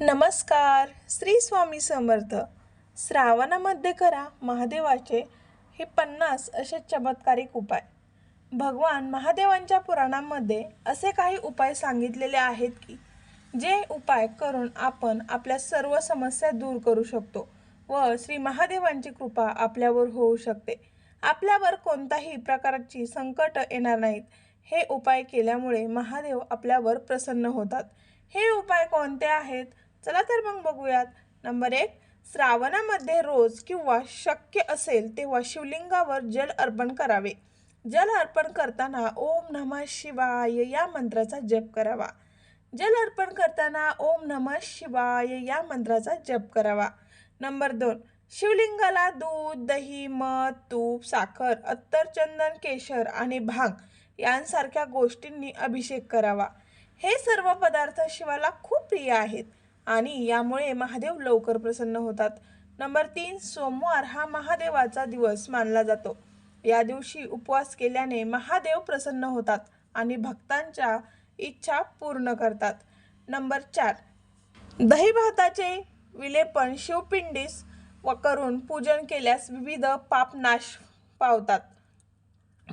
नमस्कार श्री स्वामी समर्थ. श्रावणामध्ये करा महादेवाचे हे पन्नास असे चमत्कारिक उपाय. भगवान महादेवांच्या पुराणांमध्ये असे काही उपाय सांगितलेले आहेत की जे उपाय करून आपण आपल्या सर्व समस्या दूर करू शकतो व श्री महादेवांची कृपा आपल्यावर होऊ शकते. आपल्यावर कोणताही प्रकारची संकट येणार नाहीत. हे उपाय केल्यामुळे महादेव आपल्यावर प्रसन्न होतात. हे उपाय कोणते आहेत? चला तर मग बघूयात. नंबर एक श्रावणामध्ये रोज किंवा शक्य असेल तेव्हा शिवलिंगावर जल अर्पण करावे. जल अर्पण करताना ओम नमः शिवाय या मंत्राचा जप करावा. जल अर्पण करताना ओम नमः शिवाय या मंत्राचा जप करावा. नंबर दोन शिवलिंगाला दूध दही मध तूप साखर अत्तर चंदन केशर आणि भांग यांसारख्या गोष्टींनी अभिषेक करावा. हे सर्व पदार्थ शिवाला खूप प्रिय आहेत. आणि यामुळे महादेव लवकर प्रसन्न होतात. नंबर तीन सोमवार हा महादेवाचा दिवस मानला जातो. या दिवशी उपवास केल्याने महादेव प्रसन्न होतात आणि भक्तांच्या इच्छा पूर्ण करतात. नंबर चार दही भाताचे विलेपन शिवपिंडीस व करून पूजन केल्यास विविध पाप नाश पावतात.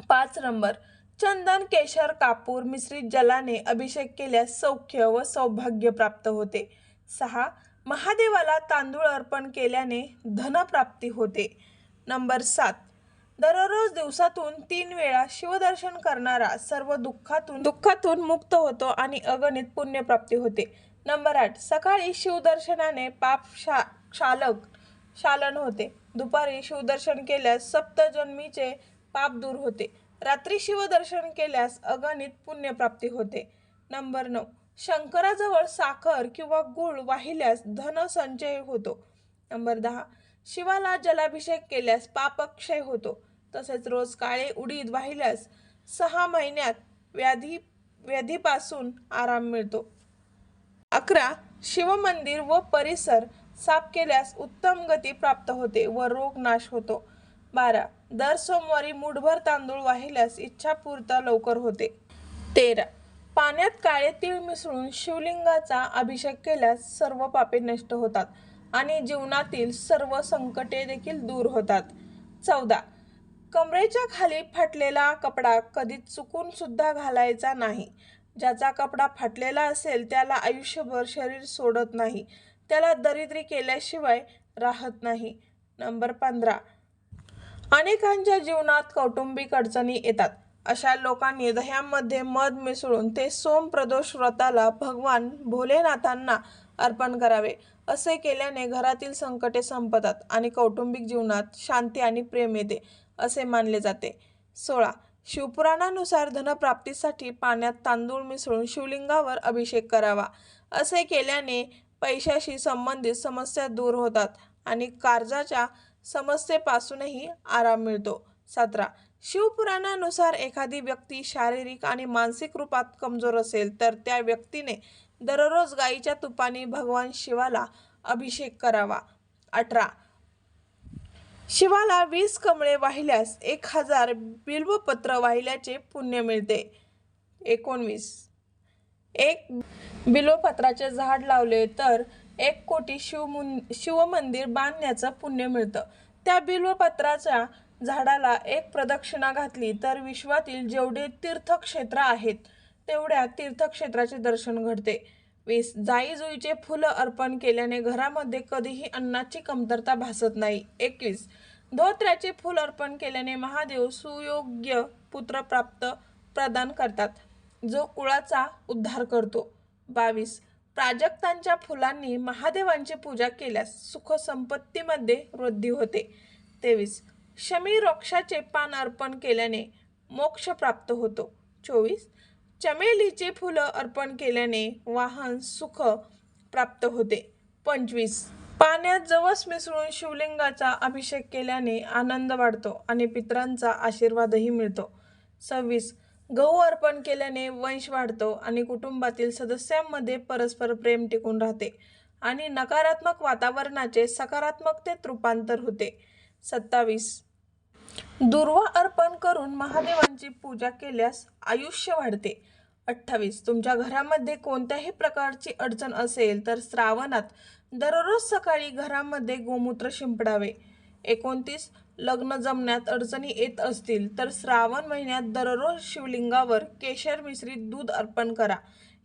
पाच नंबर चंदन केशर कापूर मिश्रित जलाने अभिषेक केल्यास सौख्य व सौभाग्य प्राप्त होते. सहा महादेवाला तांदूळ अर्पण केल्याने धनप्राप्ती होते. नंबर सात दररोज दिवसातून तीन वेळा शिवदर्शन करणारा सर्व दुःखातून दुःखातून मुक्त होतो आणि अगणित पुण्यप्राप्ती होते. नंबर आठ सकाळी शिवदर्शनाने पाप शा शालक शालन होते. दुपारी शिवदर्शन केल्यास सप्तजन्मीचे पाप दूर होते. रात्री शिवदर्शन केल्यास अगणित पुण्यप्राप्ती होते. नंबर नऊ शंकराजवळ साखर किंवा गुळ वाहिल्यास धन संचय होतो. नंबर दहा शिवाला जलाभिषेक केल्यास पापक्षय होतो. तसेच रोज काळे उडीद वाहिल्यास सहा महिन्यात व्याधी व्याधीपासून आराम मिळतो. अकरा शिवमंदिर व परिसर साफ केल्यास उत्तम गती प्राप्त होते व रोग नाश होतो. बारा दर सोमवारी मुठभर तांदूळ वाहिल्यास इच्छापूर्ता लवकर होते. तेरा पाण्यात काळे तीळ मिसळून शिवलिंगाचा अभिषेक केल्यास सर्व पापे नष्ट होतात आणि जीवनातील सर्व संकटे देखील दूर होतात. चौदा. कमरेच्या खाली फाटलेला कपडा कधी चुकून सुद्धा घालायचा नाही. ज्याचा कपडा फाटलेला असेल त्याला आयुष्यभर शरीर सोडत नाही. त्याला दरिद्री केल्याशिवाय राहत नाही. नंबर पंधरा. अनेकांच्या जीवनात कौटुंबिक अडचणी येतात. अशा लोकांनी दह्यामध्ये मध मिसळून ते सोम प्रदोष व्रताला भगवान भोलेनाथांना अर्पण करावे असे केल्याने घरातील संकटे संपतात आणि कौटुंबिक जीवनात शांती आणि प्रेम येते असे मानले जाते. सोळा. शिवपुराणानुसार धनप्राप्तीसाठी पाण्यात तांदूळ मिसळून शिवलिंगावर अभिषेक करावा असे केल्याने पैशाशी संबंधित समस्या दूर होतात आणि कर्जाच्या समस्येपासूनही आराम मिळतो. सतरा. शिवपुराणानुसार एखादी व्यक्ती शारीरिक आणि मानसिक रूपात कमजोर असेल तर त्या व्यक्तीने दररोज गाईच्या तुपाने भगवान शिवाला अभिषेक करावा. अठरा. शिवाला वीस कमळे वाहिल्यास एक हजार बिल्वपत्र वाहिल्याचे पुण्य मिळते. एकोणवीस. एक बिल्वपत्राचे झाड लावले तर एक कोटी शिवमुन शिवमंदिर बांधण्याचं पुण्य मिळतं. त्या बिल्वपत्राच्या झाडाला एक प्रदक्षिणा घातली तर विश्वातील जेवढे तीर्थक्षेत्र आहेत तेवढ्या तीर्थक्षेत्राचे दर्शन घडते. वीस जाई जुईचे फुलं अर्पण केल्याने घरामध्ये कधीही अन्नाची कमतरता भासत नाही. एकवीस धोत्र्याचे फुल अर्पण केल्याने महादेव सुयोग्य पुत्र प्राप्त प्रदान करतात जो कुळाचा उद्धार करतो. बावीस प्राजक्तांच्या फुलांनी महादेवांची पूजा केल्यास सुखसंपत्तीमध्ये वृद्धी होते. तेवीस शमी रोक्षाचे पान अर्पण केल्याने मोक्ष प्राप्त होतो. चोवीस. चमेलीचे फुलं अर्पण केल्याने वाहन सुख प्राप्त होते. पंचवीस. पाण्यात जवस मिसळून शिवलिंगाचा अभिषेक केल्याने आनंद वाढतो आणि पितरांचा आशीर्वादही मिळतो. सव्वीस. गहू अर्पण केल्याने वंश वाढतो आणि कुटुंबातील सदस्यांमध्ये परस्पर प्रेम टिकून राहते आणि नकारात्मक वातावरणाचे सकारात्मकतेत रूपांतर होते. सत्तावीस. दुर्वा अर्पण करून महादेवांची पूजा केल्यास आयुष्य वाढते. अठ्ठावीस. तुमच्या घरामध्ये कोणत्याही प्रकारची अडचण असेल तर श्रावणात दररोज सकाळी घरामध्ये गोमूत्र शिंपडावे. एकोणतीस. लग्न जमण्यात अडचणी येत असतील तर श्रावण महिन्यात दररोज शिवलिंगावर केशर मिश्रित दूध अर्पण करा.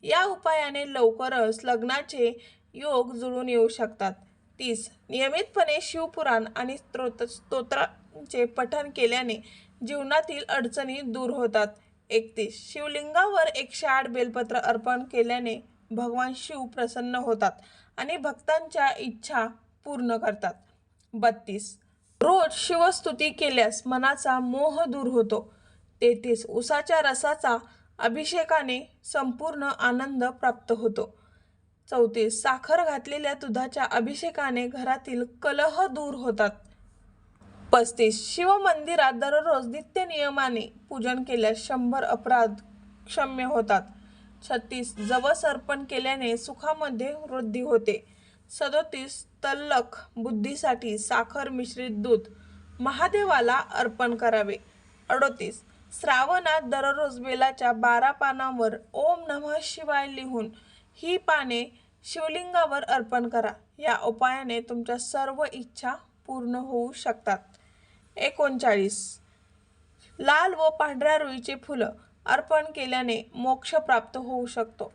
या उपायाने लवकरच लग्नाचे योग जुळून येऊ शकतात. तीस. नियमितपणे शिवपुराण आणि स्त्रोत स्तोत्रांचे पठण केल्याने जीवनातील अडचणी दूर होतात. एकतीस. शिवलिंगावर एकशे आठ बेलपत्र अर्पण केल्याने भगवान शिव प्रसन्न होतात आणि भक्तांच्या इच्छा पूर्ण करतात. बत्तीस. रोज शिवस्तुती केल्यास मनाचा मोह दूर होतो. तेहतीस. उसाच्या रसाचा अभिषेकाने संपूर्ण आनंद प्राप्त होतो. चौतीस साखर घातलेल्या दुधाच्या अभिषेकाने घरातील कलह दूर होतात. पस्तीस शिवमंदिरात दररोज नित्य नियमाने पूजन केल्यास शंभर अपराध क्षम्य होतात. छत्तीस जवस अर्पण केल्याने सुखामध्ये वृद्धी होते. सदोतीस तल्लख बुद्धीसाठी साखर मिश्रित दूध महादेवाला अर्पण करावे. अडोतीस श्रावणात दररोज बेलाच्या बारा पानांवर ओम नमः शिवाय लिहून ही पाने शिवलिंगावर अर्पण करा. या उपायाने तुमच्या सर्व इच्छा पूर्ण होऊ शकतात. एकोणचाळीस. लाल व पांढऱ्या रुईचे फुलं अर्पण केल्याने मोक्ष प्राप्त होऊ शकतो.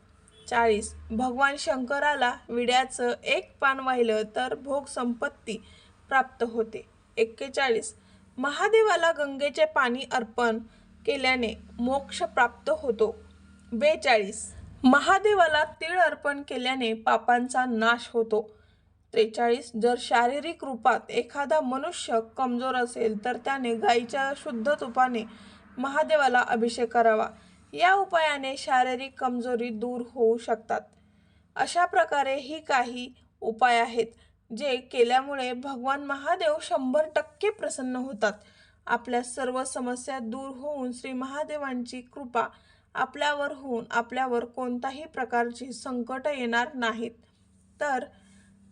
चाळीस. भगवान शंकराला विड्याचं एक पान वाहिलं तर भोग संपत्ती प्राप्त होते. एक्केचाळीस. महादेवाला गंगेचे पाणी अर्पण केल्याने मोक्ष प्राप्त होतो. बेचाळीस. महादेवाला तीळ अर्पण केल्याने पापांचा नाश होतो. त्रेचाळीस जर शारीरिक रूपात एखादा मनुष्य कमजोर असेल तर त्याने गाईच्या शुद्ध तुपाने महादेवाला अभिषेक करावा. या उपायाने शारीरिक कमजोरी दूर होऊ शकतात. अशा प्रकारे ही काही उपाय आहेत जे केल्यामुळे भगवान महादेव शंभर टक्के प्रसन्न होतात. आपल्या सर्व समस्या दूर होऊन श्री महादेवांची कृपा आपल्यावर होऊन आपल्यावर कोणताही प्रकारची संकट येणार नाहीत. तर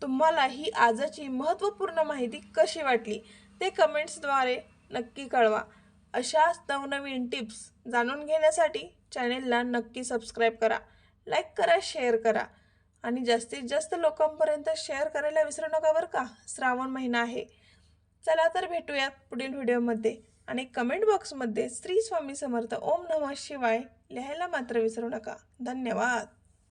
तुम्हाला ही आजची महत्त्वपूर्ण माहिती कशी वाटली ते कमेंट्सद्वारे नक्की कळवा. अशाच नवनवीन टिप्स जाणून घेण्यासाठी चॅनेलला नक्की सबस्क्राईब करा लाईक करा शेअर करा आणि जास्तीत जास्त लोकांपर्यंत शेअर करायला विसरू नका बरं का? श्रावण महिना आहे. चला तर भेटूयात पुढील व्हिडिओमध्ये. आणि कमेंट बॉक्समध्ये श्री स्वामी समर्थ ओम नमः शिवाय लिहायला मात्र विसरू नका. धन्यवाद.